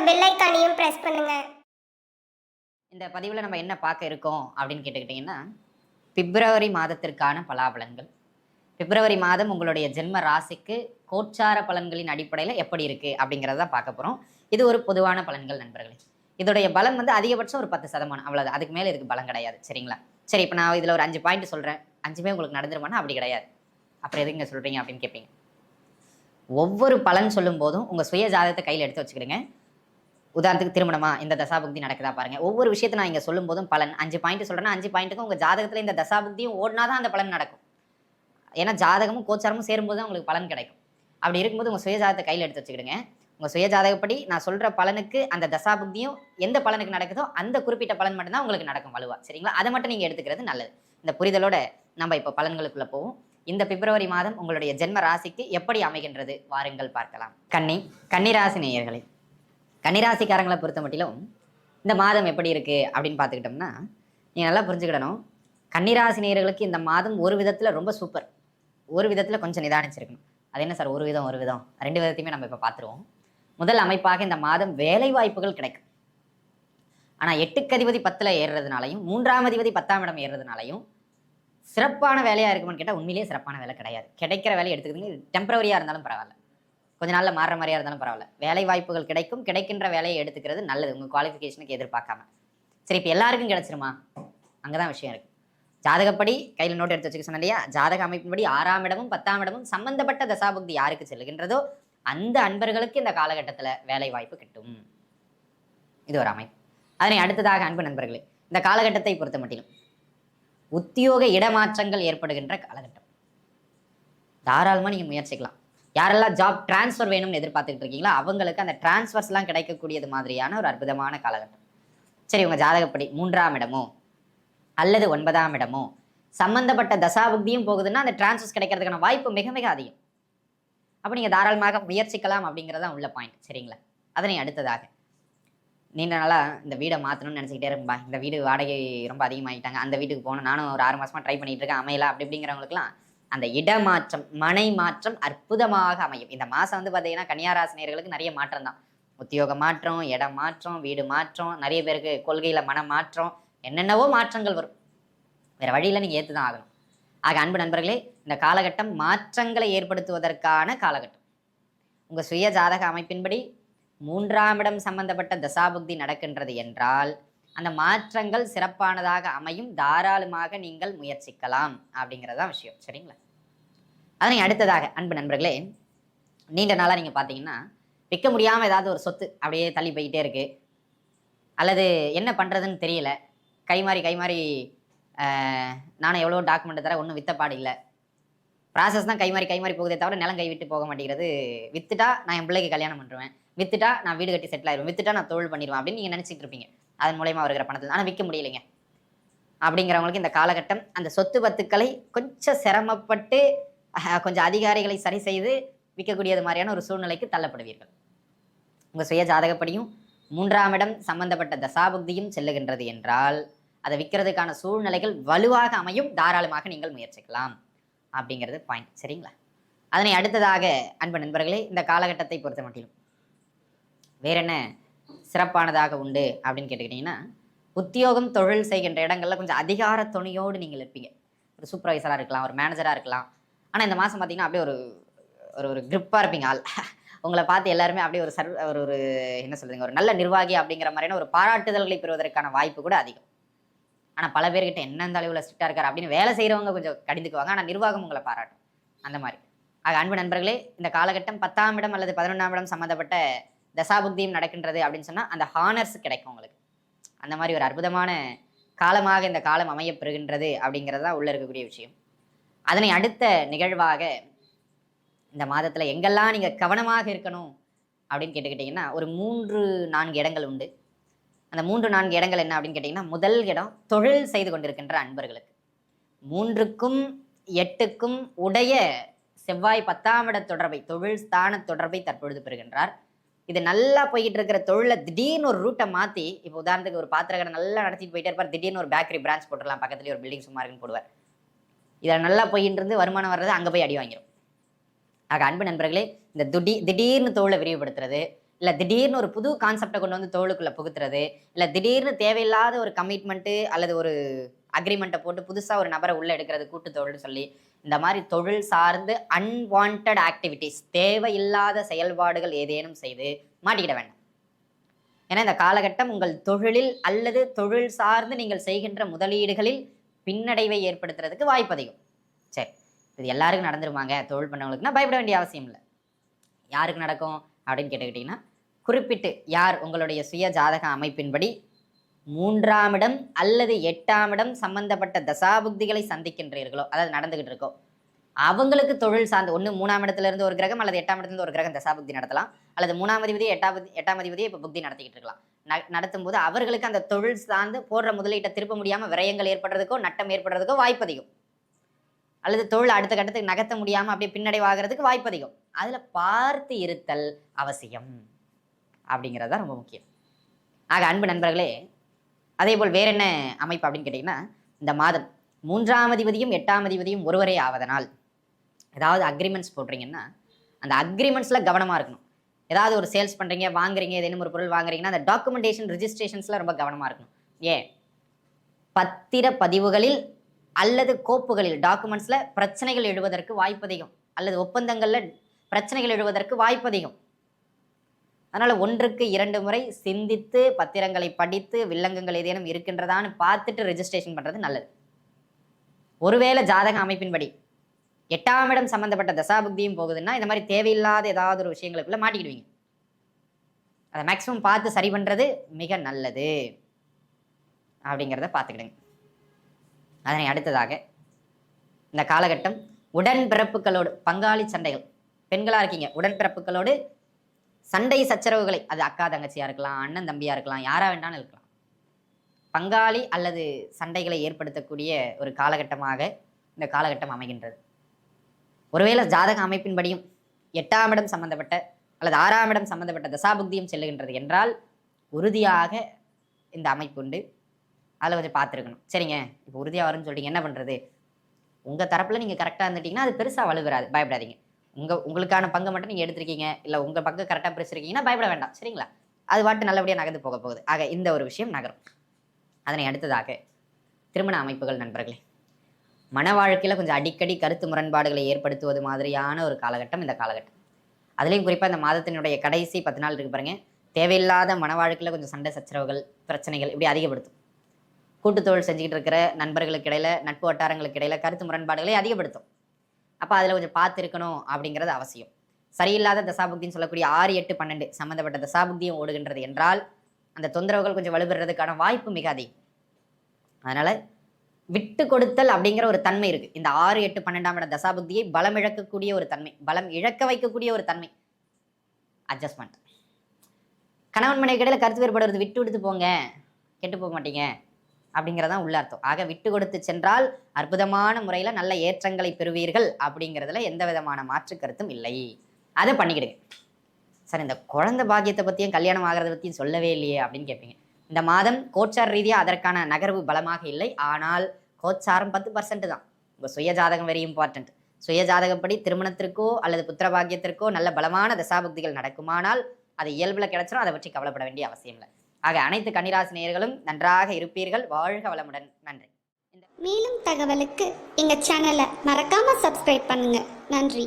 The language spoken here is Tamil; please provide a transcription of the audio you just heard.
இருக்க பெல் ஐக்கானையும் பிரஸ் பண்ணுங்க. இந்த பதிவில் நம்ம என்ன பார்க்க இருக்கோம் அப்படின்னு கேட்டுக்கிட்டிங்கன்னா பிப்ரவரி மாதத்திற்கான பலாபலன்கள். பிப்ரவரி மாதம் உங்களுடைய ஜென்ம ராசிக்கு கோச்சார பலன்களின் அடிப்படையில் எப்படி இருக்குது அப்படிங்கிறத பார்க்க போகிறோம் இது ஒரு பொதுவான பலன்கள் நண்பர்களே. இதோடைய பலம் வந்து அதிகபட்சம் ஒரு பத்து சதமானம். அவ்வளோதான் அதுக்கு மேலே இதுக்கு பலம் கிடையாது. சரிங்களா? சரி இப்போ நான் இதில் ஒரு அஞ்சு பாயிண்ட் சொல்கிறேன் அஞ்சுமே உங்களுக்கு நடந்துருமானா? அப்படி கிடையாது. அப்புறம் எதுங்க சொல்கிறீங்க அப்படின்னு கேட்பீங்க ஒவ்வொரு பலன் சொல்லும் போதும் உங்கள் சுய ஜாதகத்தை கையில் எடுத்து வச்சுக்கிடுங்க. உதாரணத்துக்கு திருமணமா? இந்த தசாபுக்தி நடக்குதா பாருங்க. ஒவ்வொரு விஷயத்தை நான் இங்க சொல்லும் போதும் பலன். அஞ்சு பாயிண்ட் சொல்றேன்னா அஞ்சு பாயிண்ட்டுக்கும் உங்க ஜாதகத்துல இந்த தசாபுக்தியும் ஓடினாதான் அந்த பலன் நடக்கும். ஏன்னா ஜாதகமும் கோச்சாரமும் சேரும்போது தான் உங்களுக்கு பலன் கிடைக்கும். அப்படி இருக்கும்போது உங்க சுயஜாதகத்தை கையில் எடுத்து வச்சுக்கிடுங்க. உங்க சுயஜாதகப்படி நான் சொல்ற பலனுக்கு அந்த தசாபுக்தியும் எந்த பலனுக்கு நடக்குதோ அந்த குறிப்பிட்ட பலன் மட்டும்தான் உங்களுக்கு நடக்கும் வலுவா. சரிங்களா? அதை மட்டும் நீங்க எடுத்துக்கிறது நல்லது. இந்த புரிதலோட நம்ம இப்போ பலன்களுக்குள்ள போவோம். இந்த பிப்ரவரி மாதம் உங்களுடைய ஜென்ம ராசிக்கு எப்படி அமைகின்றது? வாருங்கள் பார்க்கலாம். கன்னி கன்னிராசி நேயர்களே. கன்னிராசிக்காரங்களை பொறுத்த மட்டிலும் இந்த மாதம் எப்படி இருக்குது அப்படின்னு பார்த்துக்கிட்டோம்னா நீங்கள் நல்லா புரிஞ்சுக்கிடணும். கன்னிராசி நேர்களுக்கு இந்த மாதம் ஒரு விதத்தில் ரொம்ப சூப்பர் ஒரு விதத்தில் கொஞ்சம் நிதானிச்சிருக்கணும். அது என்ன சார்? ஒரு விதம் ஒரு விதம். ரெண்டு விதத்தையுமே நம்ம இப்போ பார்த்துருவோம். முதல் அமைப்பாக இந்த மாதம் வேலை வாய்ப்புகள் கிடைக்கும். ஆனால் எட்டுக்கு அதிபதி பத்தில் ஏறுறதுனாலையும் மூன்றாம் அதிபதி பத்தாம் இடம் ஏறுறதுனாலையும் சிறப்பான வேலையாக இருக்குமான்னு கேட்டால் உண்மையிலேயே சிறப்பான வேலை கிடையாது. கிடைக்கிற வேலையை எடுத்துக்கிட்டீங்க டெம்பரவரியாக இருந்தாலும் பரவாயில்ல. கொஞ்ச நாளில் மாறுற மாதிரியா இருந்தாலும் பரவாயில்ல. வேலை வாய்ப்புகள் கிடைக்கும். கிடைக்கின்ற வேலையை எடுத்துக்கிறது நல்லது. உங்கள் குவாலிஃபிகேஷனுக்கு எதிர்பார்க்காம. சரி இப்போ எல்லாருக்கும் கிடைச்சிருமா? அங்கே தான் விஷயம் இருக்குது ஜாதகப்படி கையில் நோட் எடுத்து வச்சுக்க சொன்னேன் இல்லையா? ஜாதக அமைப்பின்படி ஆறாம் இடமும் பத்தாம் இடமும் சம்பந்தப்பட்ட தசாபக்தி யாருக்கு செல்கின்றதோ அந்த அன்பர்களுக்கு இந்த காலகட்டத்தில் வேலை வாய்ப்பு கிட்டும். இது ஒரு அமைப்பு. அதனை அடுத்ததாக அன்பு நண்பர்களே இந்த காலகட்டத்தை பொறுத்த மட்டிலும் உத்தியோக இடமாற்றங்கள் ஏற்படுகின்ற காலகட்டம். தாராளமாக நீங்கள் முயற்சிக்கலாம். யாரெல்லாம் ஜாப் டிரான்ஸ்ஃபர் வேணும்னு எதிர்பார்த்துட்டு இருக்கீங்களோ அவங்களுக்கு அந்த டிரான்ஸ்ஃபர்ஸ்லாம் கிடைக்கக்கூடியது மாதிரியான ஒரு அற்புதமான காலகட்டம். சரி உங்கள் ஜாதகப்படி மூன்றாம் இடமோ அல்லது ஒன்பதாம் இடமோ சம்பந்தப்பட்ட தசாபுக்தியும் போகுதுன்னா அந்த டிரான்ஸ்ஃபர்ஸ் கிடைக்கிறதுக்கான வாய்ப்பு மிக மிக அதிகம். அப்போ நீங்கள் தாராளமாக முயற்சிக்கலாம் அப்படிங்கிறதான் உள்ள பாயிண்ட் சரிங்களா? அதனை அடுத்ததாக. நீண்ட நாளாக இந்த வீடை மாற்றணும்னு நினச்சிக்கிட்டே இருக்கும்பா. இந்த வீடு வாடகை ரொம்ப அதிகமாகிட்டாங்க அந்த வீட்டுக்கு போகணும். நானும் ஒரு ஆறு மாதமாக ட்ரை பண்ணிகிட்டு இருக்கேன். அமையலாம் அப்படி இப்படிங்கிறவங்களுக்குலாம் அந்த இடமாற்றம் மனை மாற்றம் அற்புதமாக அமையும். இந்த மாதம் வந்து பார்த்தீங்கன்னா கன்னியாராசினியர்களுக்கு நிறைய மாற்றம் தான். உத்தியோக மாற்றம் இடம் மாற்றம் வீடு மாற்றம் நிறைய பேருக்கு கொள்கையில் மன மாற்றம் என்னென்னவோ மாற்றங்கள் வரும். வேறு வழியில் நீங்கள் ஏற்று தான் ஆகணும். ஆக அன்பு நண்பர்களே இந்த காலகட்டம் மாற்றங்களை ஏற்படுத்துவதற்கான காலகட்டம். உங்கள் சுய ஜாதக அமைப்பின்படி மூன்றாம் இடம் சம்பந்தப்பட்ட தசாபுக்தி நடக்கின்றது என்றால் அந்த மாற்றங்கள் சிறப்பானதாக அமையும். தாராளமாக நீங்கள் முயற்சிக்கலாம் அப்படிங்கிறதான் விஷயம். சரிங்களா? அதனை அடுத்ததாக அன்பு நண்பர்களே நீண்ட நாளாக நீங்கள் பார்த்தீங்கன்னா விற்க முடியாமல் ஏதாவது ஒரு சொத்து அப்படியே தள்ளி போய்கிட்டே இருக்கு. அல்லது என்ன பண்ணுறதுன்னு தெரியல. கை மாறி கை மாறி நானும் எவ்வளோ டாக்குமெண்ட் தர ஒன்றும் வித்தப்பாடு இல்லை. ப்ராசஸ் தான் கை மாறி கை மாறி போகுதே தவிர நிலம் கை விட்டு போக மாட்டேங்கிறது. வித்துட்டா நான் என் பிள்ளைக்கு கல்யாணம் பண்ணுவேன் வித்துட்டா நான் வீடு கட்டி செட்டில் ஆயிடுவேன் வித்துட்டா நான் தொழில் பண்ணிடுவேன் அப்படின்னு நீங்கள் நினச்சிட்டு இருப்பீங்க. அதன் மூலயமா வருகிற பணத்தை ஆனால் விற்க முடியலைங்க. அப்படிங்கிறவங்களுக்கு இந்த காலகட்டம் அந்த சொத்து பத்துக்களை கொஞ்சம் சிரமப்பட்டு கொஞ்சம் அதிகாரிகளை சரி செய்து விற்கக்கூடியது மாதிரியான ஒரு சூழ்நிலைக்கு தள்ளப்படுவீர்கள். உங்கள் சுய ஜாதகப்படியும் மூன்றாம் இடம் சம்பந்தப்பட்ட தசாபுக்தியும் செல்லுகின்றது என்றால் அதை விற்கிறதுக்கான சூழ்நிலைகள் வலுவாக அமையும். தாராளமாக நீங்கள் முயற்சிக்கலாம். அப்படிங்கிறது பாயிண்ட் சரிங்களா? அதனை அடுத்ததாக அன்பு நண்பர்களே இந்த காலகட்டத்தை பொறுத்த மட்டிலும் வேற என்ன சிறப்பானதாக உண்டு அப்படின்னு கேட்டுக்கிட்டிங்கன்னா உத்தியோகம் தொழில் செய்கின்ற இடங்கள்ல கொஞ்சம் அதிகார துணியோடு நீங்கள் இருப்பீங்க ஒரு சூப்பர்வைசராக இருக்கலாம் ஒரு மேனேஜராக இருக்கலாம். ஆனால் இந்த மாதம் பார்த்தீங்கன்னா அப்படியே ஒரு ஒரு ஒரு grip-ஆ இருப்பீங்க ஆள். உங்களை பார்த்து எல்லாருமே அப்படியே ஒரு சர்வ ஒரு ஒரு என்ன சொல்கிறீங்க ஒரு நல்ல நிர்வாகி அப்படிங்கிற மாதிரியான ஒரு பாராட்டுதல்களை பெறுவதற்கான வாய்ப்பு கூட அதிகம். ஆனால் பல பேர்கிட்ட எந்தெந்த அளவில் ஸ்ட்ரிக்டாக இருக்கார் அப்படின்னு வேலை செய்கிறவங்க கொஞ்சம் கடிந்துக்குவாங்க. ஆனால் நிர்வாகம் உங்களை பாராட்டும். அந்த மாதிரி. ஆக அன்பு நண்பர்களே இந்த காலகட்டம் பத்தாம் இடம் அல்லது பதினொன்றாம் இடம் சம்மந்தப்பட்ட தசாபுக்தியும் நடக்கின்றது அப்படின்னு சொன்னால் அந்த ஹானர்ஸ் கிடைக்கும் உங்களுக்கு. அந்த மாதிரி ஒரு அற்புதமான காலமாக இந்த காலம் அமையப்பெறுகின்றது அப்படிங்கிறது தான் உள்ளே இருக்கக்கூடிய விஷயம். அதனை அடுத்த நிகழ்வாக இந்த மாதத்தில் எங்கெல்லாம் நீங்கள் கவனமாக இருக்கணும் அப்படின்னு கேட்டுக்கிட்டிங்கன்னா ஒரு மூன்று நான்கு இடங்கள் உண்டு. அந்த மூன்று நான்கு இடங்கள் என்ன அப்படின்னு கேட்டிங்கன்னா முதல் இடம் தொழில் செய்து கொண்டிருக்கின்ற அன்பர்களுக்கு. மூன்றுக்கும் எட்டுக்கும் உடைய செவ்வாய் பத்தாம் இட தொடர்பை தொழில் ஸ்தான தொடர்பை தற்பொழுது பெறுகின்றார். இது நல்லா போய்கிட்டு இருக்கிற தொழிலை திடீர்னு ஒரு ரூட்டை மாற்றி இப்போ உதாரணத்துக்கு ஒரு பாத்திர கடை நல்லா நடத்திட்டு போயிட்டே இருப்பார் திடீர்னு ஒரு பேக்கரி பிரான்ச் போட்டுடலாம் பக்கத்துலேயே ஒரு பில்டிங் சும்மா இருக்குன்னு போடுவார். இதில் நல்லா போயிட்டு இருந்து வருமானம் வர்றது அங்கே போய் அடி வாங்கிடும் ஆக அன்பு நண்பர்களே இந்த திடீ திடீர்னு தோலை விரிவுபடுத்துறது இல்லை திடீர்னு ஒரு புது கான்செப்டை கொண்டு வந்து தோளுக்குள்ளே புகுத்துறது இல்லை திடீர்னு தேவையில்லாத ஒரு கமிட்மெண்ட்டு அல்லது ஒரு அக்ரிமெண்ட்டை போட்டு புதுசாக ஒரு நபரை உள்ளே எடுக்கிறது கூட்டு தோல்னு சொல்லி இந்த மாதிரி தொழில் சார்ந்து அன்வான்ட் ஆக்டிவிட்டிஸ் தேவையில்லாத செயல்பாடுகள் ஏதேனும் செய்து மாட்டிக்கிட வேண்டாம். ஏன்னா இந்த காலகட்டம் உங்கள் தொழிலில் அல்லது தொழில் சார்ந்து நீங்கள் செய்கின்ற முதலீடுகளில் பின்னடைவை ஏற்படுத்துறதுக்கு வாய்ப்பு அதிகம். சரி இது எல்லாருக்கும் நடந்துருமாங்க? தொழில் பண்ணவங்களுக்குன்னா பயப்பட வேண்டிய அவசியம் இல்லை. யாருக்கு நடக்கும் அப்படின்னு கேட்டுக்கிட்டிங்கன்னா குறிப்பிட்டு யார் உங்களுடைய சுய ஜாதக அமைப்பின்படி மூன்றாம் இடம் அல்லது எட்டாம் இடம் சம்பந்தப்பட்ட தசாபுக்திகளை சந்திக்கின்றீர்களோ அதாவது நடந்துகிட்டு இருக்கோ அவங்களுக்கு தொழில் சார்ந்து ஒன்று மூணாம் இடத்துல இருந்து ஒரு கிரகம் அல்லது எட்டாம் இடத்துல இருந்து ஒரு கிரகம் தசாபுக்தி நடத்தலாம். அல்லது மூணாம் அதிபதி எட்டாம் எட்டாம் அதிபதியை இப்போ புக்தி நடத்திக்கிட்டு இருக்கலாம். ந- நடத்தும் போது அவர்களுக்கு அந்த தொழில் சார்ந்து போடுற முதலீட்டை திருப்ப முடியாமல் விரயங்கள் ஏற்படுறதுக்கோ நட்டம் ஏற்படுறதுக்கோ வாய்ப்பு அதிகம். அல்லது தொழில் அடுத்த கட்டத்துக்கு நகர்த்த முடியாமல் அப்படியே பின்னடைவாகிறதுக்கு வாய்ப்பு அதிகம். அதில் பார்த்து இருத்தல் அவசியம். அப்படிங்கிறது தான் ரொம்ப முக்கியம். ஆக அன்பு நண்பர்களே அதே போல் வேற என்ன அமைப்பு அப்படின்னு கேட்டிங்கன்னா இந்த மாதம் மூன்றாம் அதிபதியும் எட்டாம் அதிபதியும் ஒருவரே ஆவதனால் ஏதாவது அக்ரிமெண்ட்ஸ் போடுறீங்கன்னா அந்த அக்ரிமெண்ட்ஸில் கவனமாக இருக்கணும். ஏதாவது ஒரு சேல்ஸ் பண்ணுறீங்க வாங்குறீங்க ஏதேனும் ஒரு பொருள் வாங்குறீங்கன்னா அந்த டாக்குமெண்டேஷன் ரிஜிஸ்ட்ரேஷன்ஸில் ரொம்ப கவனமாக இருக்கணும். ஏன்? பத்திர பதிவுகளில் அல்லது கோப்புகளில் டாக்குமெண்ட்ஸில் பிரச்சனைகள் எழுவதற்கு வாய்ப்பு அதிகம் அல்லது ஒப்பந்தங்களில் பிரச்சனைகள் எழுவதற்கு வாய்ப்பு அதிகம் அதனால் ஒன்றுக்கு இரண்டு முறை சிந்தித்து பத்திரங்களை படித்து வில்லங்கங்கள் ஏதேனும் இருக்கின்றதான்னு பார்த்துட்டு ரெஜிஸ்ட்ரேஷன் பண்ணுறது நல்லது. ஒருவேளை ஜாதக அமைப்பின்படி எட்டாம் இடம் சம்மந்தப்பட்ட தசாபுக்தியும் போகுதுன்னா இந்த மாதிரி தேவையில்லாத ஏதாவது ஒரு விஷயங்களுக்குள்ள மாட்டிக்கிடுவீங்க. அதை மேக்ஸிமம் பார்த்து சரி பண்ணுறது மிக நல்லது. அப்படிங்கிறத பார்த்துக்கிடுங்க. அதனை அடுத்ததாக இந்த காலகட்டம் உடன்பிறப்புகளோடு பங்காளி சண்டைகள். பெண்களாக இருக்கீங்க உடன்பிறப்புகளோடு சண்டை சச்சரவுகளை அது அக்கா தங்கச்சியாக இருக்கலாம் அண்ணன் தம்பியாக இருக்கலாம் யாராக வேண்டாலும் இருக்கலாம். பங்காளி அல்லது சண்டைகளை ஏற்படுத்தக்கூடிய ஒரு காலகட்டமாக இந்த காலகட்டம் அமைகின்றது. ஒருவேளை ஜாதக அமைப்பின்படியும் எட்டாம் இடம் சம்பந்தப்பட்ட அல்லது ஆறாம் இடம் சம்பந்தப்பட்ட தசாபுக்தியும் செல்லுகின்றது என்றால் உறுதியாக இந்த அமைப்பு உண்டு. அதில் கொஞ்சம் பார்த்துருக்கணும். சரிங்க இப்போ உறுதியாக வரும்னு சொல்லிட்டீங்க. என்ன பண்ணுறது உங்கள் தரப்பில் நீங்கள் கரெக்டாக இருந்துட்டீங்கன்னா அது பெருசாக வலுவராது. பயப்படாதீங்க. உங்கள் உங்களுக்கான பங்கு மட்டும் நீங்கள் எடுத்திருக்கீங்க. இல்லை உங்கள் பங்கு கரெக்டாக பிரிச்சிருக்கீங்கன்னா பயப்பட வேண்டாம். சரிங்களா? அது வாட்டு நல்லபடியாக நகர்ந்து போக போகுது. ஆக இந்த ஒரு விஷயம் நகரும். அதனை அடுத்ததாக திருமண அமைப்புகள் நண்பர்களே. மன வாழ்க்கையில் கொஞ்சம் அடிக்கடி கருத்து முரண்பாடுகளை ஏற்படுத்துவது மாதிரியான ஒரு காலகட்டம் இந்த காலகட்டம். அதுலேயும் குறிப்பாக இந்த மாதத்தினுடைய கடைசி பத்து நாள் இருக்கு பாருங்க. தேவையில்லாத மன வாழ்க்கையில் கொஞ்சம் சண்டை சச்சரவுகள் பிரச்சனைகள் இப்படி அதிகப்படுத்தும். கூட்டுத்தொழில் செஞ்சுக்கிட்டு இருக்கிற நண்பர்களுக்கு இடையில நட்பு வட்டாரங்களுக்கு இடையில கருத்து முரண்பாடுகளை அதிகப்படுத்தும். அப்போ அதில் கொஞ்சம் பார்த்துருக்கணும் அப்படிங்கிறது அவசியம். சரியில்லாத தசாபுக்தின்னு சொல்லக்கூடிய ஆறு எட்டு பன்னெண்டு சம்மந்தப்பட்ட தசாபுக்தியும் ஓடுகின்றது என்றால் அந்த தொந்தரவுகள் கொஞ்சம் வலுப்பெறதுக்கான வாய்ப்பு மிக அதிகம். அதனால் விட்டு கொடுத்தல் அப்படிங்கிற ஒரு தன்மை இருக்கு. இந்த ஆறு எட்டு பன்னெண்டாம் இட தசாபுக்தியை பலம் இழக்கக்கூடிய ஒரு தன்மை பலம் இழக்க வைக்கக்கூடிய ஒரு தன்மை. அட்ஜஸ்ட்மெண்ட் கணவன் மனைவி கடையில் கருத்து வேறுபடுறது விட்டு விடுத்து போங்க. கெட்டு போக மாட்டீங்க. அப்படிங்கிறதான் உள்ள அர்த்தம். ஆக விட்டு கொடுத்து சென்றால் அற்புதமான முறையில் நல்ல ஏற்றங்களை பெறுவீர்கள் அப்படிங்கிறதுல எந்த விதமான மாற்று கருத்தும் இல்லை. அதை பண்ணிக்கிடுங்க. சார் இந்த குழந்தை பாக்கியத்தை பற்றியும் கல்யாணம் ஆகிறத பற்றியும் சொல்லவே இல்லையே அப்படின்னு கேட்பீங்க. இந்த மாதம் கோச்சார் ரீதியாக அதற்கான நகர்வு பலமாக இல்லை. ஆனால் கோச்சாரம் பத்து பர்சன்ட் தான். உங்கள் சுய ஜாதகம் வெரி இம்பார்ட்டன்ட் சுய ஜாதகப்படி திருமணத்திற்கோ அல்லது புத்திர பாக்கியத்திற்கோ நல்ல பலமான தசாபக்திகள் நடக்குமானால் அது இயல்பில் கிடைச்சிரும். அதை பற்றி கவலைப்பட வேண்டிய அவசியம் இல்லை. ஆக அனைத்து கன்னிராசி நேயர்களும் நன்றாக இருப்பீர்கள். வாழ்க வளமுடன். நன்றி. மேலும் தகவலுக்கு எங்கள் சேனலை மறக்காமல் சப்ஸ்கிரைப் பண்ணுங்கள் நன்றி.